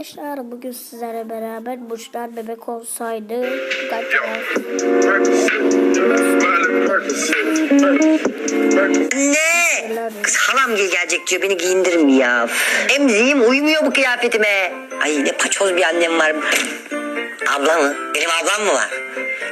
Arkadaşlar bugün sizlerle beraber burçlar bebek olsaydı Anne! Kız halam gel gelecek diyor beni giyindirim ya. Emziğim uymuyor bu kıyafetime. Ay ne paçoz bir annem var. Abla mı? Benim ablam mı var?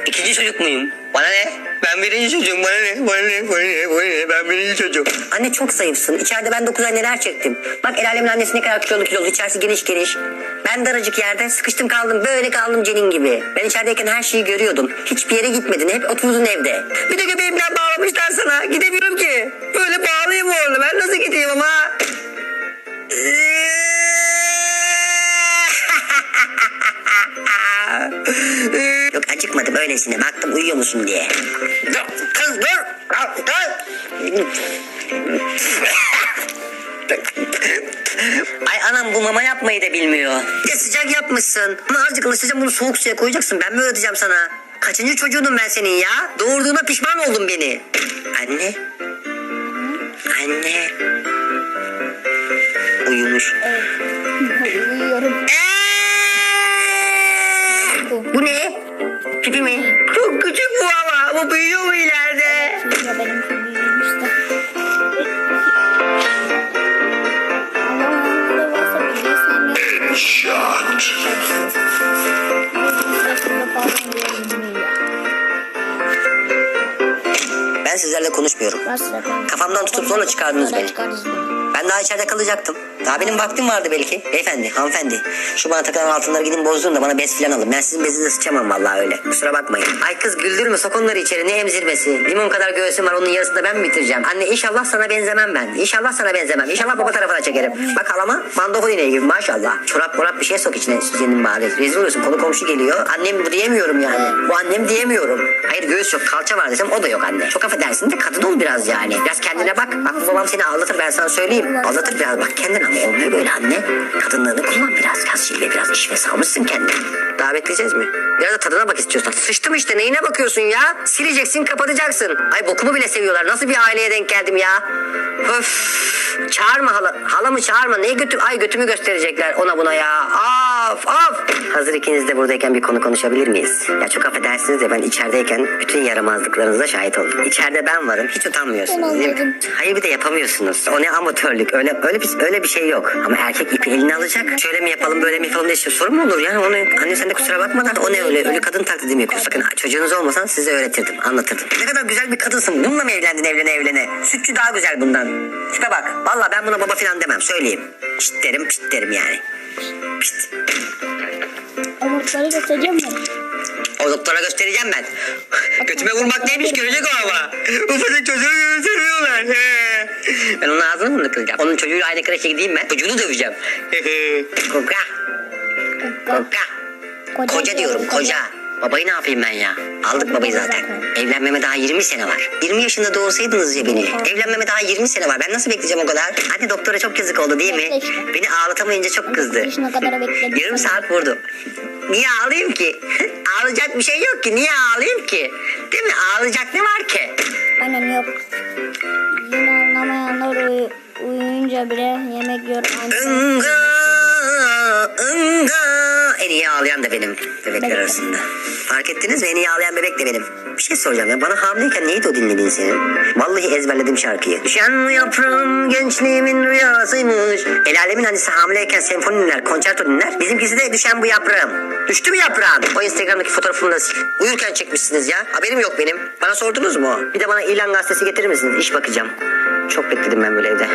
İkinci çocuk muyum? Bana ne? Ben birinci çocuğum. Bana ne? Bana ne? Bana ne? Bana ne? Ben birinci çocuğum. Anne çok zayıfsın. İçeride ben 9 ay neler çektim. Bak el alemin annesi ne kadar kilolu kilolu. İçerisi geniş geniş. Ben daracık yerde sıkıştım kaldım. Böyle kaldım cenin gibi. Ben içerideyken her şeyi görüyordum. Hiçbir yere gitmedin. Hep oturdun evde. Bir de göbeğimden bağlamışlar sana. Gidemiyorum ki. Böyle Yok acıkmadım öylesine baktım uyuyor musun diye. Dur kız dur. Dur. Ay anam bu mama yapmayı da bilmiyor. Ya sıcak yapmışsın. Ama azıcık ılışacağım bunu soğuk suya koyacaksın. Ben mi öğreteceğim sana? Kaçıncı çocuğunum ben senin ya? Doğurduğuna pişman oldun beni. Anne. Anne. Uyumuş. uyuyorum. Pipi mi? Çok küçük bu ama. Bu büyüyor mu ileride? Shot. Ben sizlerle konuşmuyorum. Kafamdan tutup sonra çıkardınız beni. Ben daha içeride kalacaktım. Daha benim vaktim vardı belki. Beyefendi, hanımefendi. Şu bana takılan altınları gidin bozdurun da bana bez filan alın. Ben sizin bezinize sıçamam vallahi öyle. Kusura bakmayın. Ay kız güldürme sok onları içeri. Ne emzirmesi. Limon kadar göğsüm var onun yarısını da ben mi bitireceğim? Anne inşallah sana benzemem ben. İnşallah sana benzemem. İnşallah baba tarafına çekerim. Bak halama mandofon ineği gibi maşallah. Çorap morap bir şey sok içine senin bari. Rezil oluyorsun konu komşu geliyor. Annem bu diyemiyorum yani. Bu annem diyemiyorum. Hayır göğüs yok kalça var desem o da yok anne. Çok affedersin de kadın ol biraz yani. Biraz kendine bak. Bak babam seni ağlatır ben sana söyleyeyim. Ağlatır biraz bak kendine ama olmuyor böyle anne. Kadınlığını kullan biraz. Şive biraz işve salmışsın kendini. Daha bekleyeceğiz mi? Biraz da tadına bak istiyorsan. Sıçtım işte neyine bakıyorsun ya? Sileceksin kapatacaksın. Ay bokumu bile seviyorlar. Nasıl bir aileye denk geldim ya? Öf. Çağırma hala. Halamı çağırma. Ne götü? Ay götümü gösterecekler ona buna ya. Hazır ikiniz de buradayken bir konu konuşabilir miyiz? Ya çok affedersiniz de ben içerideyken bütün yaramazlıklarınıza şahit oldum. İçeride ben varım. Hiç utanmıyorsunuz değil mi? anladım. Hayır bir de yapamıyorsunuz. O ne amatörlük. Öyle öyle bir öyle bir şey yok. Ama erkek ipi eline alacak. Şöyle mi yapalım böyle mi yapalım diye sorun mu olur ya? Onu anne sen de kusura bakma da o ne öyle ölü kadın taklidi mi yapıyorsun? Sakın çocuğunuz olmasan size öğretirdim, anlatırdım. Ne kadar güzel bir kadınsın. Bununla mı evlendin evlene evlene? Sütçü daha güzel bundan. Tipe bak. Vallahi ben buna baba falan demem. Söyleyeyim. Pişt derim pişt derim yani. Pişt. Omurtları göstereceğim mi? O doktora göstereceğim ben. Götüme vurmak neymiş görecek o ama. Ufacık çocuğu gösteriyorlar. ben onun ağzını mı kıracağım? Onun çocuğuyla aynı kreşe gideyim ben. Çocuğunu döveceğim. Koka. Koka. Koca diyorum koca. Babayı ne yapayım ben ya? Aldık babayı zaten. Evlenmeme daha 20 sene var. 20 yaşında doğursaydınız ya beni. Evlenmeme daha 20 sene var. Ben nasıl bekleyeceğim o kadar? Anne doktora çok yazık oldu değil mi? Beni ağlatamayınca çok kızdı. Yarım saat vurdu. Niye ağlayayım ki? Ağlayacak bir şey yok ki. Niye ağlayayım ki? Değil mi? Ağlayacak ne var ki? Annem yok. Yine anlamayanlar uy- uyuyunca bile yemek yiyor. Inga, ınga. En iyi ağlayan da benim bebekler arasında. Fark ettiniz mi? En iyi ağlayan bebek de benim. Bir şey soracağım ya. Bana hamileyken neydi o dinlediğin senin? Vallahi ezberledim şarkıyı. Düşen yaprağım gençliğimin rüyasıymış. El alemin annesi hamileyken senfoni dinler, konçerto dinler. Bizimkisi de düşen bu yaprağım. Düştü mü yaprağın? O Instagram'daki fotoğrafını da sil. Uyurken çekmişsiniz ya. Haberim yok benim. Bana sordunuz mu? Bir de bana ilan gazetesi getirir misiniz? İş bakacağım. Çok bekledim ben böyle evde.